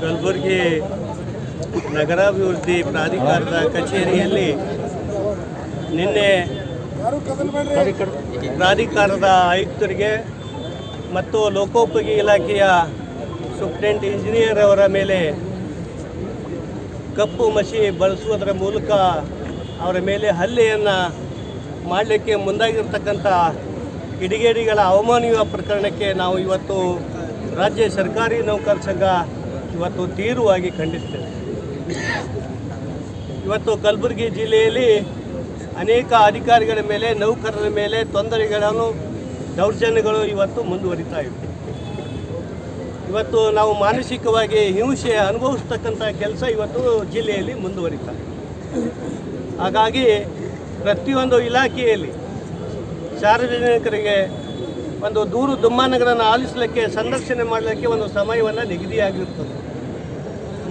ಕಲಬುರಗಿ ನಗರಾಭಿವೃದ್ಧಿ ಪ್ರಾಧಿಕಾರದ ಕಚೇರಿಯಲ್ಲಿ ನಿನ್ನೆ ಪ್ರಾಧಿಕಾರದ ಆಯುಕ್ತರಿಗೆ ಮತ್ತು ಲೋಕೋಪಯೋಗಿ ಇಲಾಖೆಯ ಸೂಪ್ರೆಂಟ್ ಇಂಜಿನಿಯರ್ ಅವರ ಮೇಲೆ ಕಪ್ಪು ಮಸಿ ಬಳಸುವುದರ ಮೂಲಕ ಅವರ ಮೇಲೆ ಹಲ್ಲೆಯನ್ನು ಮಾಡಲಿಕ್ಕೆ ಮುಂದಾಗಿರ್ತಕ್ಕಂಥ ಕಿಡಿಗೇಡಿಗಳ ಅವಮಾನೀಯ ಪ್ರಕರಣಕ್ಕೆ ನಾವು ಇವತ್ತು ರಾಜ್ಯ ಸರ್ಕಾರಿ ನೌಕರ ಸಂಘ ಇವತ್ತು ತೀವ್ರವಾಗಿ ಖಂಡಿಸ್ತೇವೆ ಇವತ್ತು ಕಲಬುರಗಿ ಜಿಲ್ಲೆಯಲ್ಲಿ ಅನೇಕ ಅಧಿಕಾರಿಗಳ ಮೇಲೆ, ನೌಕರರ ಮೇಲೆ ತೊಂದರೆಗಳನ್ನು, ದೌರ್ಜನ್ಯಗಳು ಇವತ್ತು ಮುಂದುವರಿತಾ ಇವೆ ಇವತ್ತು ನಾವು ಮಾನಸಿಕವಾಗಿ ಹಿಂಸೆ ಅನುಭವಿಸ್ತಕ್ಕಂಥ ಕೆಲಸ ಇವತ್ತು ಜಿಲ್ಲೆಯಲ್ಲಿ ಮುಂದುವರಿತಾ ಹಾಗಾಗಿ ಪ್ರತಿಯೊಂದು ಇಲಾಖೆಯಲ್ಲಿ ಸಾರ್ವಜನಿಕರಿಗೆ ಒಂದು ದೂರು ದುಮ್ಮಾನಗಳನ್ನು ಆಲಿಸಲಿಕ್ಕೆ, ಸಂದರ್ಶನ ಮಾಡಲಿಕ್ಕೆ ಒಂದು ಸಮಯವನ್ನು ನಿಗದಿಯಾಗಿರ್ತದೆ.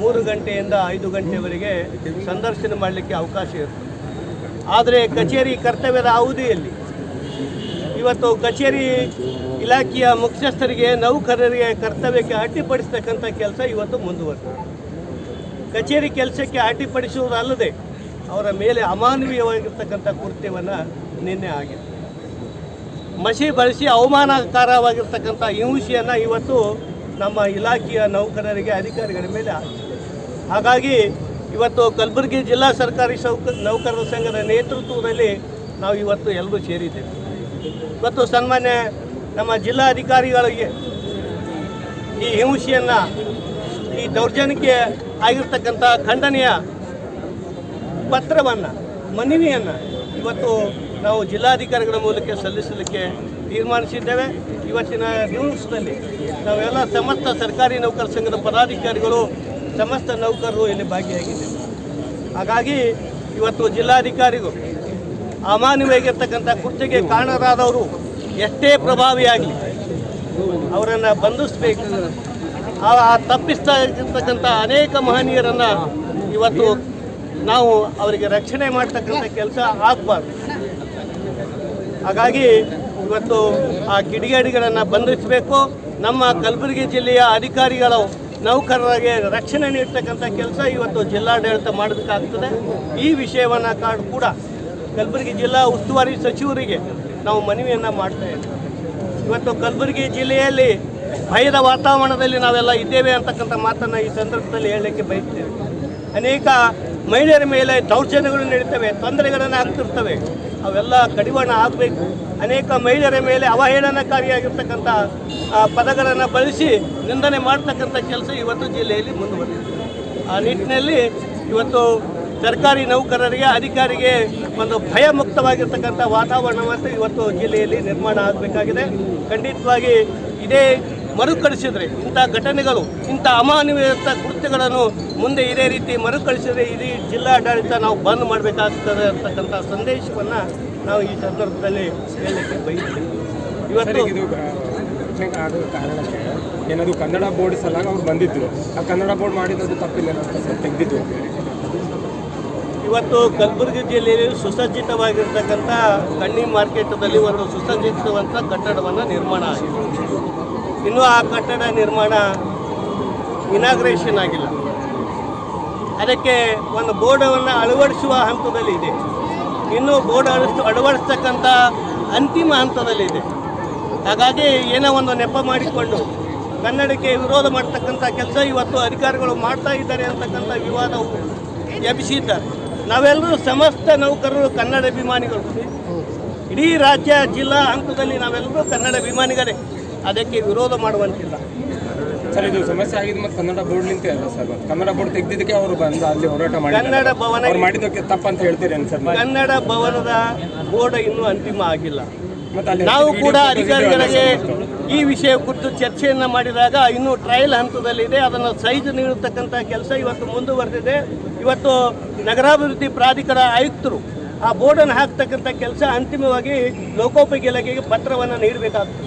ಮೂರು ಗಂಟೆಯಿಂದ ಐದು ಗಂಟೆವರೆಗೆ ಸಂದರ್ಶನ ಮಾಡಲಿಕ್ಕೆ ಅವಕಾಶ ಇರುತ್ತೆ. ಆದರೆ ಕಚೇರಿ ಕರ್ತವ್ಯದ ಅವಧಿಯಲ್ಲಿ ಇವತ್ತು ಕಚೇರಿ ಇಲಾಖೆಯ ಮುಖ್ಯಸ್ಥರಿಗೆ, ನೌಕರರಿಗೆ ಕರ್ತವ್ಯಕ್ಕೆ ಅಡ್ಡಿಪಡಿಸ್ತಕ್ಕಂಥ ಕೆಲಸ ಇವತ್ತು ಮುಂದುವರೆದಿದೆ. ಕಚೇರಿ ಕೆಲಸಕ್ಕೆ ಅಡ್ಡಿಪಡಿಸುವುದಲ್ಲದೆ ಅವರ ಮೇಲೆ ಅಮಾನವೀಯವಾಗಿರ್ತಕ್ಕಂಥ ಕೃತ್ಯವನ್ನು ನಿನ್ನೆ ಆಗಿದೆ. ಮಸಿ ಬಳಸಿ ಅವಮಾನಕಾರವಾಗಿರ್ತಕ್ಕಂಥ ಹಿಂಸೆಯನ್ನು ಇವತ್ತು ನಮ್ಮ ಇಲಾಖೆಯ ನೌಕರರಿಗೆ, ಅಧಿಕಾರಿಗಳ ಮೇಲೆ ಆಗಿದೆ ಹಾಗಾಗಿ ಇವತ್ತು ಕಲಬುರಗಿ ಜಿಲ್ಲಾ ಸರ್ಕಾರಿ ಸೌಕ, ನೌಕರರ ಸಂಘದ ನೇತೃತ್ವದಲ್ಲಿ ನಾವು ಇವತ್ತು ಎಲ್ಲರೂ ಸೇರಿದ್ದೇವೆ. ಇವತ್ತು ಸನ್ಮಾನ್ಯ ನಮ್ಮ ಜಿಲ್ಲಾಧಿಕಾರಿಗಳಿಗೆ ಈ ಹಿಂಸೆಯನ್ನು, ಈ ದೌರ್ಜನ್ಯಕ್ಕೆ ಆಗಿರ್ತಕ್ಕಂಥ ಖಂಡನೆಯ ಪತ್ರವನ್ನು, ಮನವಿಯನ್ನು ಇವತ್ತು ನಾವು ಜಿಲ್ಲಾಧಿಕಾರಿಗಳ ಮೂಲಕ ಸಲ್ಲಿಸಲಿಕ್ಕೆ ತೀರ್ಮಾನಿಸಿದ್ದೇವೆ. ಇವತ್ತಿನ ದಿವಸದಲ್ಲಿ ನಾವೆಲ್ಲ ಸಮಸ್ತ ಸರ್ಕಾರಿ ನೌಕರ ಸಂಘದ ಪದಾಧಿಕಾರಿಗಳು ಸಮಸ್ತ ನೌಕರರು ಇಲ್ಲಿ ಭಾಗಿಯಾಗಿದ್ದೇವೆ ಹಾಗಾಗಿ ಇವತ್ತು ಜಿಲ್ಲಾಧಿಕಾರಿಗಳು ಅಮಾನವೀಯಾಗಿರ್ತಕ್ಕಂಥ ಕುರ್ಚಿಗೆ ಕಾರಣರಾದವರು ಎಷ್ಟೇ ಪ್ರಭಾವಿಯಾಗಲಿ ಅವರನ್ನು ಬಂಧಿಸಬೇಕು. ಆ ತಪ್ಪಿಸ್ತಾ ಇರ್ತಕ್ಕಂಥ ಅನೇಕ ಮಹನೀಯರನ್ನು ಇವತ್ತು ನಾವು ಅವರಿಗೆ ರಕ್ಷಣೆ ಮಾಡ್ತಕ್ಕಂಥ ಕೆಲಸ ಆಗಬಾರ್ದು. ಹಾಗಾಗಿ ಇವತ್ತು ಆ ಕಿಡಿಗೇಡಿಗಳನ್ನು ಬಂಧಿಸಬೇಕು. ನಮ್ಮ ಕಲಬುರಗಿ ಜಿಲ್ಲೆಯ ಅಧಿಕಾರಿಗಳು ನೌಕರರಿಗೆ ರಕ್ಷಣೆ ನೀಡ್ತಕ್ಕಂಥ ಕೆಲಸ ಇವತ್ತು ಜಿಲ್ಲಾಡಳಿತ ಮಾಡಬೇಕಾಗ್ತದೆ ಈ ವಿಷಯವನ್ನು ಕಾಡು ಕೂಡ ಕಲಬುರಗಿ ಜಿಲ್ಲಾ ಉಸ್ತುವಾರಿ ಸಚಿವರಿಗೆ ನಾವು ಮನವಿಯನ್ನು ಮಾಡ್ತಾ ಇವತ್ತು ಕಲಬುರಗಿ ಜಿಲ್ಲೆಯಲ್ಲಿ ಭಯದ ವಾತಾವರಣದಲ್ಲಿ ನಾವೆಲ್ಲ ಇದ್ದೇವೆ ಅಂತಕ್ಕಂಥ ಮಾತನ್ನು ಈ ಸಂದರ್ಭದಲ್ಲಿ ಹೇಳಲಿಕ್ಕೆ ಬಯಸ್ತೇವೆ. ಅನೇಕ ಮಹಿಳೆಯರ ಮೇಲೆ ದೌರ್ಜನ್ಯಗಳು ನಡೀತವೆ, ತೊಂದರೆಗಳನ್ನು ಆಗ್ತಿರ್ತವೆ. ಅವೆಲ್ಲ ಕಡಿವಾಣ ಆಗಬೇಕು. ಅನೇಕ ಮಹಿಳೆಯರ ಮೇಲೆ ಅವಹೇಳನಕಾರಿಯಾಗಿರ್ತಕ್ಕಂಥ ಪದಗಳನ್ನು ಬಳಸಿ ನಿಂದನೆ ಮಾಡ್ತಕ್ಕಂಥ ಕೆಲಸ ಇವತ್ತು ಜಿಲ್ಲೆಯಲ್ಲಿ ಮುಂದುವರೆದಿದೆ. ಆ ನಿಟ್ಟಿನಲ್ಲಿ ಇವತ್ತು ಸರ್ಕಾರಿ ನೌಕರರಿಗೆ, ಅಧಿಕಾರಿಗೆ ಒಂದು ಭಯಮುಕ್ತವಾಗಿರ್ತಕ್ಕಂಥ ವಾತಾವರಣವನ್ನು ಇವತ್ತು ಜಿಲ್ಲೆಯಲ್ಲಿ ನಿರ್ಮಾಣ ಆಗಬೇಕಾಗಿದೆ. ಖಂಡಿತವಾಗಿ ಇದೇ ಮರುಕಳಿಸಿದರೆ ಇಂಥ ಘಟನೆಗಳು, ಇಂಥ ಅಮಾನವೀಯತ ಕೃತ್ಯಗಳನ್ನು ಮುಂದೆ ಇದೇ ರೀತಿ ಮರುಕಳಿಸಿದರೆ ಇಡೀ ಜಿಲ್ಲಾಡಳಿತ ನಾವು ಬಂದ್ ಮಾಡಬೇಕಾಗ್ತದೆ ಅಂತಕ್ಕಂಥ ಸಂದೇಶವನ್ನು ನಾವು ಈ ಸಂದರ್ಭದಲ್ಲಿ ಹೇಳಲಿಕ್ಕೆ ಬಯಸ್ತೀವಿ ಇವತ್ತು ಇದು ಆಗೋ ಕಾರಣಕ್ಕೆ ಏನದು ಕನ್ನಡ ಬೋರ್ಡ್ ಸಲಾಗ ಅವ್ರು ಬಂದಿದ್ರು. ಆ ಕನ್ನಡ ಬೋರ್ಡ್ ಮಾಡಿದ್ದು ತಪ್ಪಿಲ್ಲ ತೆಗೆದಿದ್ದು ಇವತ್ತು ಕಲಬುರಗಿ ಜಿಲ್ಲೆಯಲ್ಲಿ ಸುಸಜ್ಜಿತವಾಗಿರ್ತಕ್ಕಂಥ ಕಣ್ಣಿ ಮಾರ್ಕೆಟದಲ್ಲಿ ಒಂದು ಸುಸಜ್ಜಿತವಂತ ಕಟ್ಟಡವನ್ನು ನಿರ್ಮಾಣ ಆಗಿದೆ. ಇನ್ನೂ ಆ ಕಟ್ಟಡ ನಿರ್ಮಾಣ ಇನಾಗ್ರೇಷನ್ ಆಗಿಲ್ಲ. ಅದಕ್ಕೆ ಒಂದು ಬೋರ್ಡವನ್ನು ಅಳವಡಿಸುವ ಹಂತದಲ್ಲಿ ಇದೆ ಇನ್ನೂ ಬೋರ್ಡ್ ಅಳಿಸ್ ಅಳವಡಿಸ್ತಕ್ಕಂಥ ಅಂತಿಮ ಹಂತದಲ್ಲಿದೆ. ಹಾಗಾಗಿ ಏನೋ ಒಂದು ನೆಪ ಮಾಡಿಕೊಂಡು ಕನ್ನಡಕ್ಕೆ ವಿರೋಧ ಮಾಡ್ತಕ್ಕಂಥ ಕೆಲಸ ಇವತ್ತು ಅಧಿಕಾರಿಗಳು ಮಾಡ್ತಾ ಇದ್ದಾರೆ ಅಂತಕ್ಕಂಥ ವಿವಾದವು ಎಬ್ಬಿಸಿದ್ದಾರೆ. ನಾವೆಲ್ಲರೂ ಸಮಸ್ತ ನೌಕರರು ಕನ್ನಡ ಅಭಿಮಾನಿಗಳು. ಇಡೀ ರಾಜ್ಯ ಜಿಲ್ಲಾ ಹಂತದಲ್ಲಿ ನಾವೆಲ್ಲರೂ ಕನ್ನಡ ಅಭಿಮಾನಿಗಳೇ. ಅದಕ್ಕೆ ವಿರೋಧ ಮಾಡುವಂತಿಲ್ಲ. ಸರ್ ಇದು ಸಮಸ್ಯೆ ಆಗಿದ್ದು ಮತ್ತೆ ಕನ್ನಡ ಬೋರ್ಡ್ ನಿಂತೆ ಅಲ್ಲ ಸರ್ ಕನ್ನಡ ಬೋರ್ಡ್ ತೆಗೆದಿದ್ದಕ್ಕೆ ಅವರು ಬಂದು ಅಲ್ಲಿ ಹೋರಾಟ ಮಾಡಿ ಕನ್ನಡ ಭವನ ಅವ್ರು ಮಾಡಿದ್ದಕ್ಕೆ ತಪ್ಪಂತ ಹೇಳ್ತೀರೇನು ಸರ್ ಕನ್ನಡ ಭವನದ ಬೋರ್ಡ್ ಇನ್ನೂ ಅಂತಿಮ ಆಗಿಲ್ಲ. ಮತ್ತೆ ನಾವು ಕೂಡ ಅಧಿಕಾರಿಗಳಿಗೆ ಈ ವಿಷಯ ಕುರಿತು ಚರ್ಚೆಯನ್ನು ಮಾಡಿದಾಗ ಇನ್ನೂ ಟ್ರಯಲ್ ಹಂತದಲ್ಲಿದೆ ಅದನ್ನು ಸೈಜ್ ನೀಡತಕ್ಕಂಥ ಕೆಲಸ ಇವತ್ತು ಮುಂದುವರೆದಿದೆ. ಇವತ್ತು ನಗರಾಭಿವೃದ್ಧಿ ಪ್ರಾಧಿಕಾರ ಆಯುಕ್ತರು ಆ ಬೋರ್ಡನ್ನು ಹಾಕ್ತಕ್ಕಂಥ ಕೆಲಸ ಅಂತಿಮವಾಗಿ ಲೋಕೋಪಯೋಗಿ ಇಲಾಖೆಗೆ ಪತ್ರವನ್ನು ನೀಡಬೇಕಾಗ್ತದೆ.